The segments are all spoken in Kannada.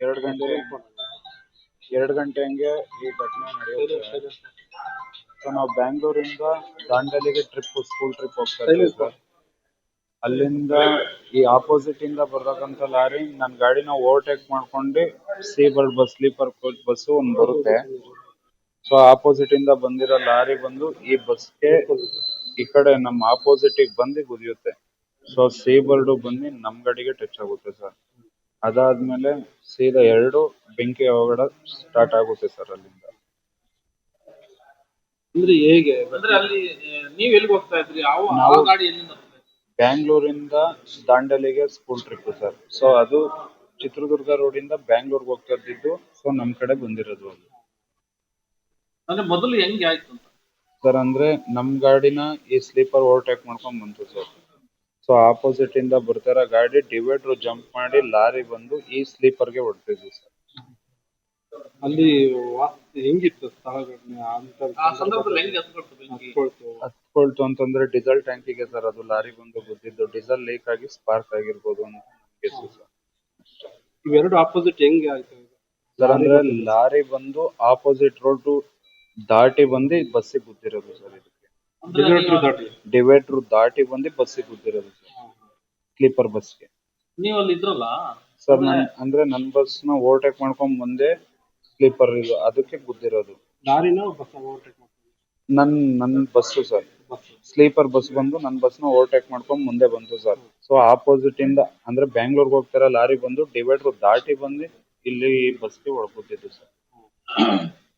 ಎರಡು ಗಂಟೆ ಎರಡು ಗಂಟೆ ಹಂಗೆ ಈ ಘಟನೆ ನಡೆಯುತ್ತೆ. ಸೊ ನಾವು ಬ್ಯಾಂಗ್ಳೂರಿಂದ ದಾಂಡೇಲಿಗೆ ಟ್ರಿಪ್ ಸ್ಕೂಲ್ ಟ್ರಿಪ್ ಹೋಗ್ತಾ ಇದ್ವಿ ಸರ್ ಅಲ್ಲಿಂದ ಈ ಆಪೋಸಿಟ್ ಇಂದ ಬರ್ತಕ್ಕಂಥ ಲಾರಿ ನನ್ನ ಗಾಡಿನ ಓವರ್ಟೇಕ್ ಮಾಡ್ಕೊಂಡು sea bird bus sleeper coach bus ಒಂದ್ ಬರುತ್ತೆ. ಸೊ ಆಪೋಸಿಟ್ ಇಂದ ಬಂದಿರೋ ಲಾರಿ ಬಂದು ಈ ಬಸ್ಗೆ ಈ ಕಡೆ ನಮ್ಮ ಆಪೋಸಿಟ್ ಬಂದು ಗುದಿಯುತ್ತೆ ಸೊ ಸಿ ಬರ್ಡ್ ಬಂದು ನಮ್ ಗಾಡಿಗೆ ಟಚ್ ಆಗುತ್ತೆ ಸರ್ ಅದಾದ್ಮೇಲೆ ಸೀದಾ ಎರಡು ಬೆಂಕಿ ಅವಘಡ ಸ್ಟಾರ್ಟ್ ಆಗುತ್ತೆ ಸರ್ ಅಲ್ಲಿಂದ. ಅಂದ್ರೆ ಹೇಗೆ? ಅಂದ್ರೆ ಅಲ್ಲಿ ನೀವ್ ಎಲ್ಲಿಗೆ ಹೋಗ್ತಾ ಇದ್ರಿ? ಯಾವ ನಾವು- ಗಾಡಿ ಎಲ್ಲಿಂದ ಬರ್ತಾ ಇತ್ತು? ಬ್ಯಾಂಗ್ಳೂರಿಂದ ದಾಂಡಲಿಗೆ ಸ್ಕೂಲ್ ಟ್ರಿಪ್ ಸರ್ ಸೊ ಅದು ಚಿತ್ರದುರ್ಗ ರೋಡ್ ಇಂದ ಬ್ಯಾಂಗ್ಳೂರ್ಗೆ ಹೋಗ್ತಾ ಇದ್ದಿದ್ದು. ಸೊ ನಮ್ ಕಡೆ ಬಂದಿರೋದು ಅದು. ಅಂದ್ರೆ ಮೊದಲು ಹೆಂಗೆ ಆಯ್ತು ಅಂತ? ಸರ್ ಅಂದ್ರೆ ನಮ್ ಗಾಡಿನ ಈ ಸ್ಲೀಪರ್ ಓವರ್ಟೇಕ್ ಮಾಡ್ಕೊಂಡ್ ಬಂತು ಸರ್ ಸೊ ಆಪೋಸಿಟ್ ಇಂದ ಬರ್ತಿರೋ ಗಾಡಿ ಡಿವೈಡರ್ ಜಂಪ್ ಮಾಡಿ ಲಾರಿ ಬಂದು ಈ ಸ್ಲೀಪರ್ಗೆ ಹೊಡೆದಿದೆ ಸರ್ ಅಲ್ಲಿ ಹೆಂಗಿತ್ತು ಸ್ಥಳ ಆ ಸಂದರ್ಭದಲ್ಲಿ ಹೆಂಗೆ ಹತ್ಕೊಳ್ತು ಬೆಂಕಿ? ಹತ್ಕೊಳ್ತು. ಹತ್ಕೊಳ್ತು ಅಂತಂದ್ರೆ ಡೀಸೆಲ್ ಟ್ಯಾಂಕಿಗೆ ಸರ್ ಅದು ಲಾರಿ ಬಂದು ಗುದ್ದಿದ್ದು ಡೀಸೆಲ್ ಲೀಕ್ ಆಗಿ ಸ್ಪಾರ್ಕ್ ಆಗಿರ್ಬೋದು ಅಂತ ಸರ್ ಇವೆರಡು ಆಪೋಸಿಟ್ ಹೆಂಗೆ ಆಯ್ತು? ಸರ್ ಅಂದ್ರೆ ಲಾರಿ ಬಂದು ಆಪೋಸಿಟ್ ರೋಡ್ ದಾಟಿ ಬಂದು ಬಸ್ಸಿಗೆ ಗುದ್ದಿರೋದು ಸರ್ ಇದಕ್ಕೆ ಡಿವೈಡರ್ ದಾಟಿ ಬಂದಿ ದಾಟಿ ಬಂದು ಬಸ್ಸಿಗೆ ಸರ್ ಸ್ಲೀಪರ್ ಬಸ್ಗೆ ನೀವು ಅಲ್ಲಿ ಇದ್ರಲ್ಲ? ಸರ್ ನನ್ ಅಂದ್ರೆ ನನ್ ಬಸ್ನ ಓವರ್ಟೇಕ್ ಮಾಡ್ಕೊಂಡ್ ಮುಂದೆ ಸ್ಲೀಪರ್ ಇದು ಅದಕ್ಕೆ ಗುದ್ದಿರೋದು ಬಸ್ ಓವರ್ಟೇಕ್ ನನ್ ನನ್ ಬಸ್ ಸರ್ ಸ್ಲೀಪರ್ ಬಸ್ ಬಂದು ನನ್ ಬಸ್ನ ಓವರ್ಟೇಕ್ ಮಾಡ್ಕೊಂಡ್ ಮುಂದೆ ಬಂತು ಸರ್ ಸೊ ಆಪೋಸಿಟ್ ಇಂದ ಅಂದ್ರೆ ಬ್ಯಾಂಗ್ಳೂರ್ಗೆ ಹೋಗ್ತಾರ ಲಾರಿ ಬಂದು ಡಿವೈಡರ್ ದಾಟಿ ಬಂದು ಇಲ್ಲಿ ಬಸ್ಗೆ ಹೊಡ್ಕೊತಿದ್ದು ಸರ್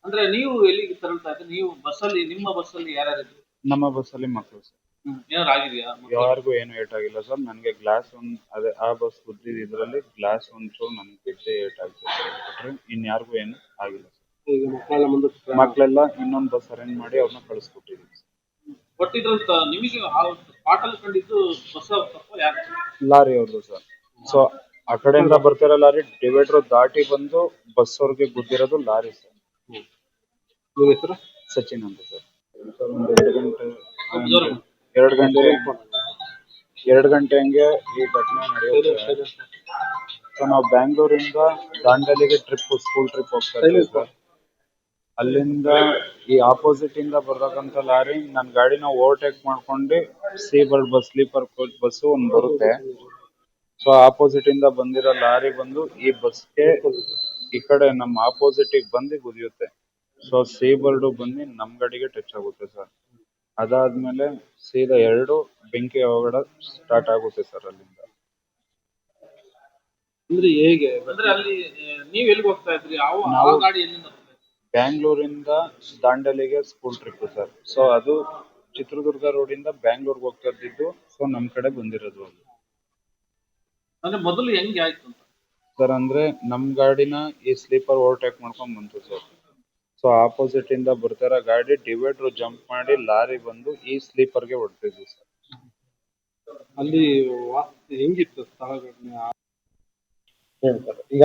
ಅಂದ್ರೆ ನೀವು ಎಲ್ಲಿಗೆ ತೆರಳ್ತಾ ಇದ್ರೆ ನೀವು ಬಸ್ಸಲ್ಲಿ ನಿಮ್ಮ ಬಸ್ಸಲ್ಲಿ ಯಾರ್ಯಾರಿದ್ರು? ನಮ್ಮ ಬಸ್ಸಲ್ಲಿ ಮಕ್ಕಳು ಸರ್ ಆಗಿದೆಯಾ? ಯಾರಿಗೂ ಏನು ಏಟ್ ಆಗಿಲ್ಲ ಸರ್ ನನಗೆ ಗ್ಲಾಸ್ ಒಂದ್ ಅದೇ ಆ ಬಸ್ ಗುದ್ದಿದ ಇದರಲ್ಲಿ ಗ್ಲಾಸ್ ಒಂಚೂರು ನನ್ಗೆ ಬಿಟ್ಟೆ ಏಟ್ ಆಗಿದೆ ಇನ್ ಯಾರಿಗೂ ಇನ್ಯಾರಿಗೂ ಏನು ಆಗಿಲ್ಲ ಸರ್ ಮಕ್ಕಳೆಲ್ಲ ಇನ್ನೊಂದು ಬಸ್ ಅರೇಂಜ್ ಮಾಡಿ ಅವ್ರನ್ನ ಕಳಿಸ್ಕೊಟ್ಟಿದ್ದೀನಿ ಬಟ್ ಇದ್ರಂತ ನಿಮಗೆ ಪಾಟಲ್ ಕಂಡಿದ್ದು ಬಸ್ ತಪ್ಪ ಯಾರು? ಲಾರಿ ಅವ್ರದ್ದು ಸರ್ ಸೊ ಆ ಕಡೆಯಿಂದ ಬರ್ತಿರೋ ಲಾರಿ ಡಿವೈಡರ್ ದಾಟಿ ಬಂದು ಬಸ್ ಅವ್ರಿಗೆ ಗುದ್ದಿರೋದು ಲಾರಿ ಸರ್ ನಿಮ್ಮ ಹೆಸರು? ಸಚಿನ್ ಅಂತ ಸರ್ ಒಂದು ಎರಡು ಗಂಟೆ ಎರಡು ಗಂಟೆ ಹಂಗೆ ಈ ಘಟನೆ ನಡೆಯುತ್ತೆ. ಸೊ ನಾವು ಬ್ಯಾಂಗ್ಳೂರಿಂದ ದಾಂಡೇಲಿಗೆ ಟ್ರಿಪ್ ಸ್ಕೂಲ್ ಟ್ರಿಪ್ ಹೋಗ್ತಾ ಇದ್ವಿ ಅಲ್ಲಿಂದ ಈ ಆಪೋಸಿಟ್ ಇಂದ ಬರ್ತಕ್ಕಂಥ ಲಾರಿ ನನ್ನ ಗಾಡಿನ ಓವರ್ಟೇಕ್ ಮಾಡ್ಕೊಂಡು sea bus sleeper coach bus ಒಂದ್ ಬರುತ್ತೆ. ಸೊ ಆಪೋಸಿಟ್ ಇಂದ ಬಂದಿರೋ ಲಾರಿ ಬಂದು ಈ ಬಸ್ಗೆ ಈ ಕಡೆ ನಮ್ಮ ಆಪೋಸಿಟ್ ಬಂದು ಗುದಿಯುತ್ತೆ ಸೊ ಸಿ ಬರ್ಡ್ ಬಂದು ನಮ್ ಗಾಡಿಗೆ ಟಚ್ ಆಗುತ್ತೆ ಸರ್ ಅದಾದ್ಮೇಲೆ ಸೀದಾ ಎರಡು ಬೆಂಕಿ ಅವಘಡ ಸ್ಟಾರ್ಟ್ ಆಗುತ್ತೆ ಸರ್ ಅಲ್ಲಿಂದ. ಅಂದ್ರೆ ಹೇಗೆ? ಅಂದ್ರೆ ಅಲ್ಲಿ ನೀವ್ ಎಲ್ಲಿಗೆ ಹೋಗ್ತಾ ಇದ್ರಿ? ಯಾವ ನಾವು- ಗಾಡಿ ಎಲ್ಲಿಂದ ಬರ್ತಾ ಇತ್ತು? ಬ್ಯಾಂಗ್ಳೂರಿಂದ ದಾಂಡೇಲಿಗೆ ಸ್ಕೂಲ್ ಟ್ರಿಪ್ ಸರ್ ಸೊ ಅದು ಚಿತ್ರದುರ್ಗ ರೋಡ್ ಇಂದ ಬ್ಯಾಂಗ್ಳೂರ್ಗೆ ಹೋಗ್ತಾ ಇದ್ದಿದ್ದು. ಸೊ ನಮ್ ಕಡೆ ಬಂದಿರೋದು ಅದು. ಅಂದ್ರೆ ಮೊದಲು ಹೆಂಗೆ ಆಯ್ತು ಅಂತ? ಸರ್ ಅಂದ್ರೆ ನಮ್ ಗಾಡಿನ ಈ ಸ್ಲೀಪರ್ ಓವರ್ಟೇಕ್ ಮಾಡ್ಕೊಂಡ್ ಬಂತು ಸರ್ ಸೊ ಆಪೋಸಿಟ್ ಇಂದ ಬರ್ತಾರ ಗಾಡಿ ಡಿವೈಡರ್ ಜಂಪ್ ಮಾಡಿ ಲಾರಿ ಬಂದು ಈ ಸ್ಲೀಪರ್ಗೆ ಹೊಡ್ತಿದ್ವಿ ಸರ್ ಅಲ್ಲಿ ವಾಸ್ ಹೆಂಗಿತ್ತು ಸ್ಥಳ ಘಟನೆ? ಈಗ